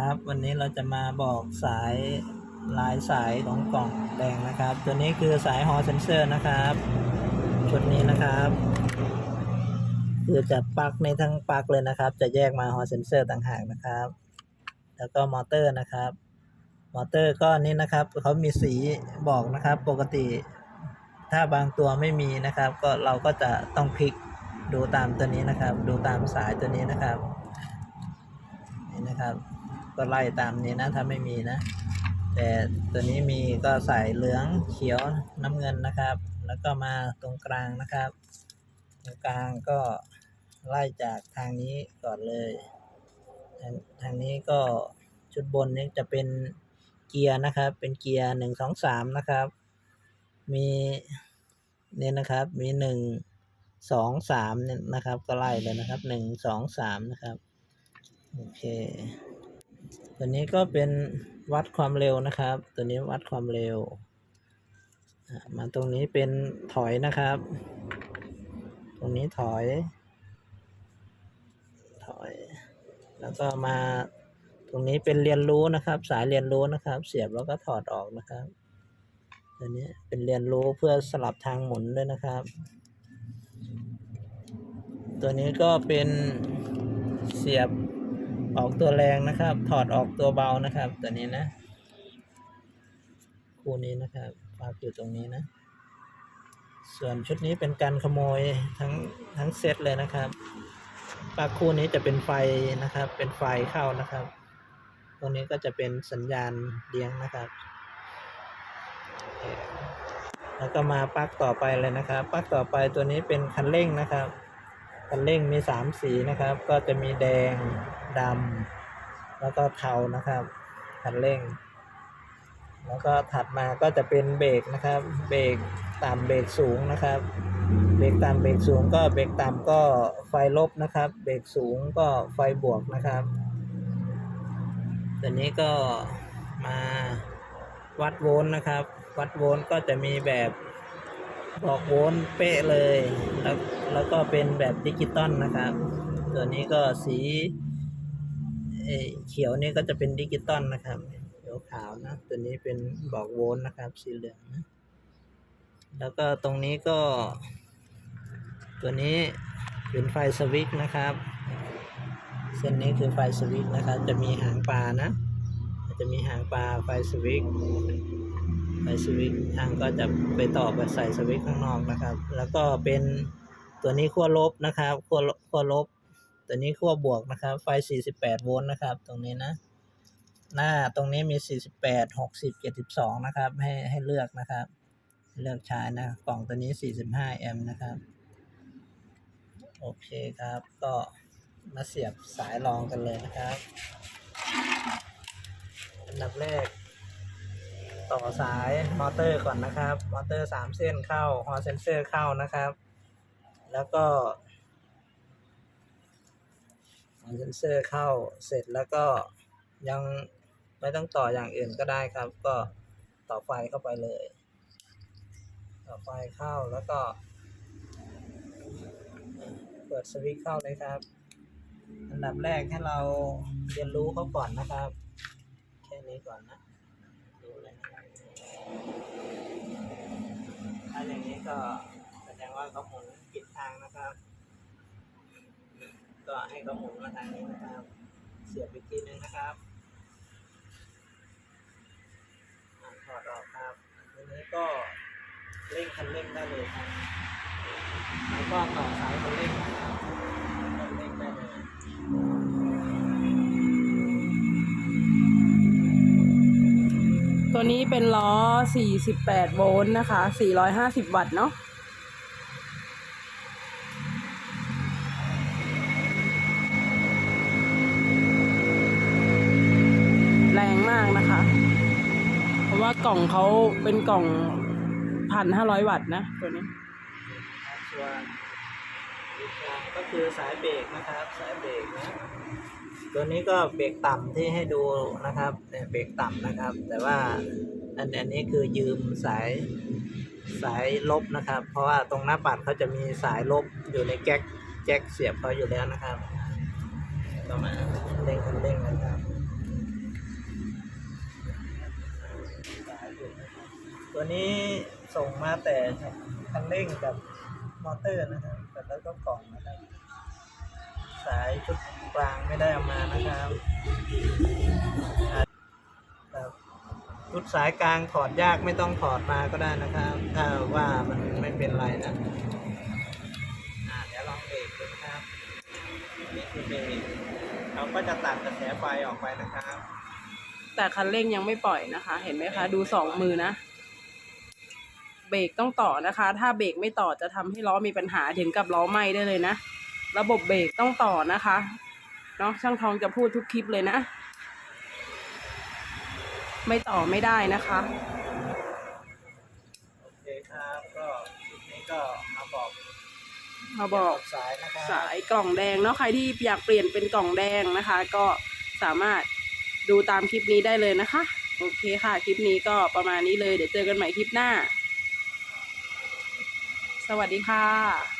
ครับ วันนี้เราจะมาบอกสายลายสายของกล่องแดงนะครับ ตัวนี้คือสายฮอเซนเซอร์นะครับชุดนี้นะครับ คือจะปักในทั้งปักเลยนะครับ จะแยกมาฮอเซนเซอร์ต่างหากนะครับ แล้วก็มอเตอร์นะครับ มอเตอร์ก็นี่นะครับเขามีสีบอกนะครับ ปกติ ถ้าบางตัวไม่มีนะครับ ก็เราก็จะต้องพลิกดูตามตัวนี้นะครับ ดูตามสายตัวนี้นะครับนี่นะครับ ก็ไล่ตามนี้นะ ถ้าไม่มีนะ แต่ตัวนี้มีก็ใส่เหลืองเขียวน้ำเงินนะครับ แล้วก็มาตรงกลางนะครับ ตรงกลางก็ไล่จากทางนี้ก่อนเลยทางทางนี้ก็ชุดบนนี้จะเป็นเกียร์นะครับ เป็นเกียร์หนึ่งสองสามนะครับ มีเนี่ยนะครับ มีหนึ่งสองสามเนี่ยนะครับ ก็ไล่เลยนะครับหนึ่งสองสามนะครับ โอเค ตัวนี้ก็เป็นวัดความเร็วนะครับ ตัวนี้วัดความเร็ว มาตรงนี้เป็นถอยนะครับ ตรงนี้ถอย ถอย แล้วก็มาตรงนี้เป็นเรียนรู้นะครับ สายเรียนรู้นะครับ เสียบแล้วก็ถอดออกนะครับตัวนี้เป็นเรียนรู้เพื่อสลับทางหมุนด้วยนะครับ ตัวนี้ก็เป็นเสียบ ออกตัวแรงนะครับ ถอดออกตัวเบานะครับ ตัวนี้นะ คู่นี้นะครับฝากอยู่ตรงนี้นะ ส่วนชุดนี้เป็นการขโมยทั้งทั้งเซตเลยนะครับปลั๊กคู่นี้จะเป็นไฟนะครับ เป็นไฟเข้านะครับ ตรงนี้ก็จะเป็นสัญญาณเลี้ยงนะครับ แล้วก็มาปลั๊กต่อไปเลยนะครับปลั๊กต่อไปตัวนี้เป็นคันเร่งนะครับ คันเร่งมีสามสีนะครับ ก็จะมีแดงดำแล้วก็เทานะครับคันเร่ง แล้วก็ถัดมาก็จะเป็นเบรกนะครับ เบรกต่ำเบรกสูงนะครับ เบรกต่ำเบรกสูงก็เบรกต่ำก็ไฟลบนะครับ เบรกสูงก็ไฟบวกนะครับตัวนี้ก็มาวัดโวลต์นะครับ วัดโวลต์ก็จะมีแบบ บอกโวลต์เป๊ะเลย แล้วแล้วก็เป็นแบบดิจิตอลนะครับ ตัวนี้ก็สีเเขียวนี่ก็จะเป็นดิจิตอลนะครับเขียวขาวนะ ตัวนี้เป็นบอกโวลต์นะครับ สีเหลืองนะ แล้วก็ตรงนี้ก็ ตัวนี้เป็นไฟสวิตช์นะครับ เส้นนี้คือไฟสวิตช์นะครับ จะมีหางปลานะ จะมีหางปลาไฟสวิตช์ ไฟสวิตช์ทางก็จะไปต่อไปใส่สวิตช์ข้างนอกนะครับ แล้วก็เป็นตัวนี้ขั้วลบนะครับขั้วขั้วลบ ตัวนี้ขั้วบวกนะครับ ไฟ 48 โวลต์นะครับ ตรงนี้นะ หน้าตรงนี้มี 48 60 72 นะครับ ให้ให้เลือกนะครับ เลือกใช้นะกล่องตัวนี้ 45 แอมป์นะครับ โอเคครับ ก็มาเสียบสายรองกันเลยนะครับ อันดับแรก ต่อสายมอเตอร์ก่อนนะครับ มอเตอร์3เส้นเข้าฮอเซนเซอร์เข้านะครับ แล้วก็ฮอเซนเซอร์เข้าเสร็จแล้วก็ยังไม่ต้องต่ออย่างอื่นก็ได้ครับ ก็ต่อไฟเข้าไปเลย ต่อไฟเข้าแล้วก็ เปิดสวิตช์เข้าเลยครับ อันดับแรกให้เราเรียนรู้เขาก่อนนะครับ แค่นี้ก่อนนะ ดูเลยนะครับถ้าอย่างนี้ก็แสดงว่าเขาหมุนผิดทางนะครับ ก็ให้เขาหมุนมาทางนี้นะครับ เสียบอีกทีนึงนะครับถอดออกครับทีนี้ก็เร่งคันเร่งได้เลยครับแล้วก็ต่อสายคันเร่งนะครับ ตัวนี้เป็นล้อ 48 โวลต์นะคะ 450 วัตต์เนาะแรงมากนะคะ เพราะว่ากล่องเขาเป็นกล่องพันห้าร้อยวัตต์นะ ตัวนี้ส่วนก็คือสายเบรกนะครับ สายเบรกนะ ตัวนี้ก็เบรกต่ำที่ให้ดูนะครับเนี่ยเบรกต่ำนะครับ แต่ว่าอันนี้คือยืมสายสายลบนะครับ เพราะว่าตรงหน้าปัดเขาจะมีสายลบอยู่ในแก๊กแจ็คเสียบเขาอยู่แล้วนะครับต่อมาเร่งคันเร่งนะครับ ตัวนี้ส่งมาแต่คันเร่งกับมอเตอร์นะครับแต่แล้วก็กล่องนะครับ สายชุดกลางไม่ได้เอามานะครับชุดสายกลางถอดยากไม่ต้องถอดมาก็ได้นะครับถ้าว่ามันไม่เป็นไรนะเดี๋ยวลองเบรกดูนะครับนี่คือเบรกเขาก็จะตัดกระแสไฟออกไปนะครับ แต่คันเร่งยังไม่ปล่อยนะคะ เห็นไหมคะ ดูสองมือนะเบรกต้องต่อนะคะ ถ้าเบรกไม่ต่อจะทำให้ล้อมีปัญหาถึงกับล้อไหม้ได้เลยนะ ระบบเบรกต้องต่อนะคะเนาะช่างทองจะพูดทุกคลิปเลยนะ ไม่ต่อไม่ได้นะคะโอเคครับก็คลิปนี้ก็มาบอกมาบอกสายนะครับสายกล่องแดงเนาะใครที่อยากเปลี่ยนเป็นกล่องแดงนะคะ ก็สามารถดูตามคลิปนี้ได้เลยนะคะ โอเคค่ะ คลิปนี้ก็ประมาณนี้เลย เดี๋ยวเจอกันใหม่คลิปหน้า สวัสดีค่ะ